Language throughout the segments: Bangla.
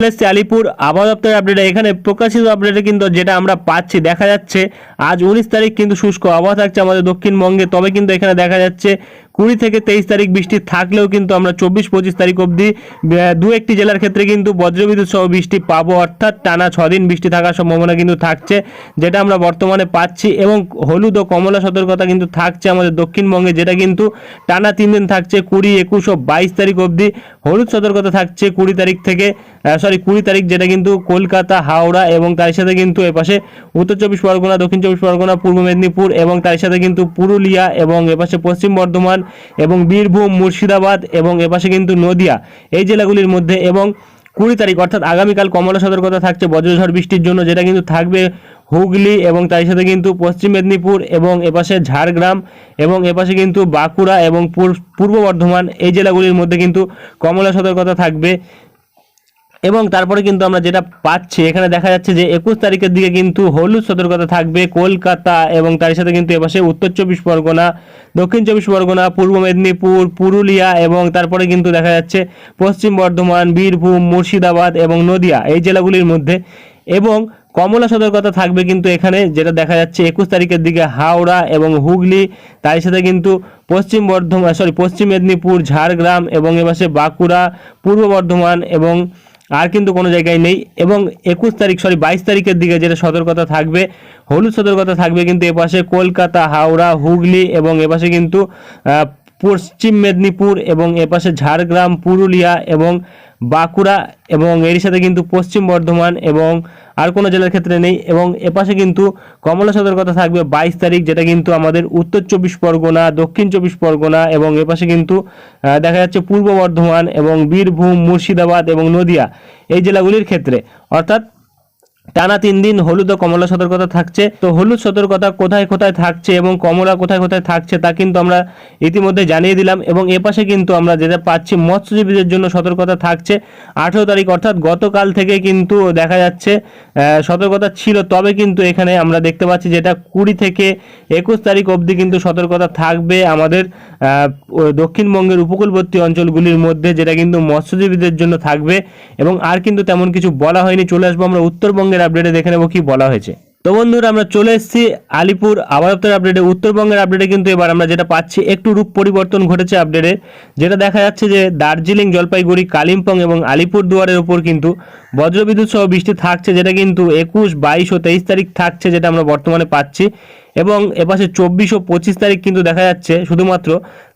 এসেছি আলিপুর আবহাওয়া দপ্তরের আপডেট এখানে প্রকাশিত আপডেটে কিন্তু যেটা আমরা পাচ্ছি, দেখা যাচ্ছে আজ উনিশ তারিখ কিন্তু শুষ্ক আবহাওয়া থাকছে আমাদের দক্ষিণবঙ্গে, তবে কিন্তু এখানে দেখা যাচ্ছে কুড়ি থেকে তেইশ তারিখ বৃষ্টি থাকলেও কিন্তু আমরা চব্বিশ পঁচিশ তারিখ অবধি দু একটি জেলার ক্ষেত্রে কিন্তু বজ্রবিদ্যুৎ সহ বৃষ্টি পাবো, অর্থাৎ টানা ছদিন বৃষ্টি থাকার সম্ভাবনা কিন্তু থাকছে, যেটা আমরা বর্তমানে পাচ্ছি এবং হলুদ ও কমলা সতর্কতা কিন্তু থাকছে আমাদের দক্ষিণবঙ্গে, যেটা কিন্তু টানা তিন দিন থাকছে, কুড়ি, একুশ ও বাইশ তারিখ অবধি হলুদ সতর্কতা থাকছে, কুড়ি তারিখ থেকে সরি কুড়ি তারিখ যেটা কিন্তু কলকাতা, হাওড়া এবং তার সাথে কিন্তু এপাশে উত্তর চব্বিশ পরগনা, দক্ষিণ চব্বিশ পরগনা, পূর্ব মেদিনীপুর এবং তার সাথে কিন্তু পুরুলিয়া এবং এপাশে পশ্চিম বর্ধমান এবং বীরভূম, মুর্শিদাবাদ এবং এপাশে কিন্তু নদিয়া এই জেলাগুলির মধ্যে এবং কুড়ি তারিখ অর্থাৎ আগামীকাল কমলা সতর্কতা থাকছে, বজ্রঝড় বৃষ্টির জন্য যেটা কিন্তু থাকবে হুগলি এবং তার সাথে কিন্তু পশ্চিম মেদিনীপুর এবং এপাশে ঝাড়গ্রাম এবং এপাশে কিন্তু বাঁকুড়া এবং পূর্ব বর্ধমান এই জেলাগুলির মধ্যে কিন্তু কমলা সতর্কতা থাকবে। এবং তারপরে কিন্তু আমরা যেটা পাচ্ছি, এখানে দেখা যাচ্ছে যে একুশ তারিখের দিকে কিন্তু হলুদ সতর্কতা থাকবে কলকাতা এবং তার সাথে কিন্তু এপাশে উত্তর চব্বিশ পরগনা, দক্ষিণ চব্বিশ পরগনা, পূর্ব মেদিনীপুর, পুরুলিয়া এবং তারপরে কিন্তু দেখা যাচ্ছে পশ্চিম বর্ধমান, বীরভূম, মুর্শিদাবাদ এবং নদিয়া এই জেলাগুলির মধ্যে এবং কমলা সতর্কতা থাকবে কিন্তু এখানে যেটা দেখা যাচ্ছে একুশ তারিখের দিকে হাওড়া এবং হুগলি তার সাথে কিন্তু পশ্চিম বর্ধমান সরি পশ্চিম মেদিনীপুর, ঝাড়গ্রাম এবং এপাশে বাঁকুড়া, পূর্ব বর্ধমান এবং আর কিন্তু কোনো জায়গায় নেই। এবং একুশ তারিখ সরি বাইশ তারিখের দিকে যেটা সতর্কতা থাকবে, হলুদ সতর্কতা থাকবে কিন্তু এপাশে কলকাতা, হাওড়া, হুগলি এবং এপাশে কিন্তু পশ্চিম মেদিনীপুর এবং এপাশে ঝাড়গ্রাম, পুরুলিয়া এবং বাঁকুড়া এবং এর সাথে কিন্তু পশ্চিম বর্ধমান এবং আর কোনো জেলার ক্ষেত্রে নেই এবং এপাশে কিন্তু কমলা সতর্কতা থাকবে বাইশ তারিখ, যেটা কিন্তু আমাদের উত্তর চব্বিশ পরগনা, দক্ষিণ চব্বিশ পরগনা এবং এপাশে কিন্তু দেখা যাচ্ছে পূর্ব বর্ধমান এবং বীরভূম, মুর্শিদাবাদ এবং নদিয়া এই জেলাগুলির ক্ষেত্রে। অর্থাৎ টানা তিন দিন হলুদ ও কমলা সতর্কতা থাকছে। তো হলুদ সতর্কতা কোথায় কোথায় থাকছে এবং কমলা কোথায় কোথায় থাকছে তা কিন্তু আমরা ইতিমধ্যে জানিয়ে দিলাম এবং এপাশে কিন্তু আমরা যেটা পাচ্ছি, মৎস্যজীবীদের জন্য সতর্কতা থাকছে। আঠেরো তারিখ অর্থাৎ গতকাল থেকে কিন্তু দেখা যাচ্ছে সতর্কতা ছিল, তবে কিন্তু এখানে আমরা দেখতে পাচ্ছি যেটা কুড়ি থেকে একুশ তারিখ অবধি কিন্তু সতর্কতা থাকবে আমাদের দক্ষিণবঙ্গের উপকূলবর্তী অঞ্চলগুলির মধ্যে যেটা কিন্তু মৎস্যজীবীদের জন্য থাকবে। এবং আর কিন্তু তেমন কিছু বলা হয়নি, চলে আসব আমরা উত্তরবঙ্গের আপডেটে দেখে নেব কি বলা হয়েছে। তো বন্ধুরা, আমরা চলে এসেছি আলিপুর আবহাওয়া দপ্তরের আপডেটে উত্তরবঙ্গের আপডেটে কিন্তু এবার আমরা যেটা পাচ্ছি, একটু রূপ পরিবর্তন ঘটেছে আপডেটে যেটা দেখা যাচ্ছে যে দার্জিলিং, জলপাইগুড়ি, কালিম্পং এবং আলিপুর দুয়ারের উপর কিন্তু বজ্রবিদ্যুৎ সহ বৃষ্টি থাকছে, যেটা কিন্তু একুশ, বাইশ ও তেইশ তারিখ থাকছে, যেটা আমরা বর্তমানে পাচ্ছি। এবং এপাশে চব্বিশ ও পঁচিশ তারিখ কিন্তু দেখা যাচ্ছে শুধুমাত্র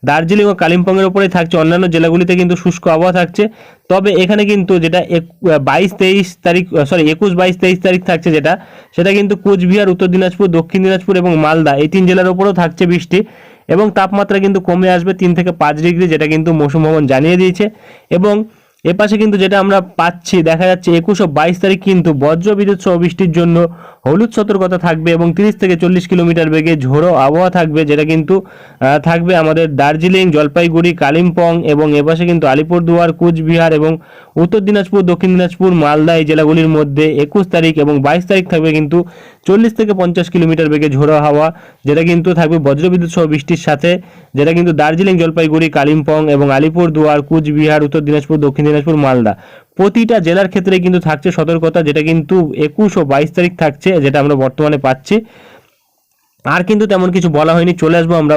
দার্জিলিং ও কালিম্পংয়ের উপরেই থাকছে। অন্যান্য জেলাগুলিতে কিন্তু শুষ্ক আবহাওয়া থাকছে। তবে এখানে কিন্তু যেটা বাইশ তেইশ তারিখ সরি একুশ বাইশ তেইশ তারিখ থাকছে যেটা, সেটা কিন্তু কোচবিহার, উত্তর দিনাজপুর, দক্ষিণ দিনাজপুর এবং মালদা এই তিন জেলার উপরেও থাকছে বৃষ্টি এবং তাপমাত্রা কিন্তু কমে আসবে তিন থেকে পাঁচ ডিগ্রি যেটা কিন্তু মৌসুম ভবন জানিয়ে দিয়েছে। এবং এপাশে কিন্তু যেটা আমরা পাচ্ছি, দেখা যাচ্ছে একুশ ও বাইশ তারিখ কিন্তু বজ্র বিদ্যুৎ সহ বৃষ্টির জন্য হলুদ সতর্কতা থাকবে এবং তিরিশ থেকে চল্লিশ কিলোমিটার বেগে ঝোড়ো আবহাওয়া থাকবে, যেটা কিন্তু থাকবে আমাদের দার্জিলিং, জলপাইগুড়ি, কালিম্পং এবং এপাশে কিন্তু আলিপুরদুয়ার, কুচবিহার এবং উত্তর দিনাজপুর, দক্ষিণ দিনাজপুর, মালদা এই জেলাগুলির মধ্যে একুশ তারিখ এবং বাইশ তারিখ থাকবে কিন্তু চল্লিশ থেকে পঞ্চাশ কিলোমিটার বেগে ঝোড়ো হাওয়া, যেটা কিন্তু থাকবে বজ্রবিদ্যুৎ সহ বৃষ্টির সাথে, যেটা কিন্তু দার্জিলিং, জলপাইগুড়ি, কালিম্পং এবং আলিপুরদুয়ার, কুচবিহার, উত্তর দিনাজপুর, দক্ষিণ দিনাজপুর, মালদা। প্রতিটা জেলার ক্ষেত্রে কিন্তু থাকছে সতর্কতা, যেটা কিন্তু একুশ ও বাইশ তারিখ থাকছে, যেটা আমরা বর্তমানে পাচ্ছি। আর কিন্তু তেমন কিছু বলা হয়নি, চলে আসব আমরা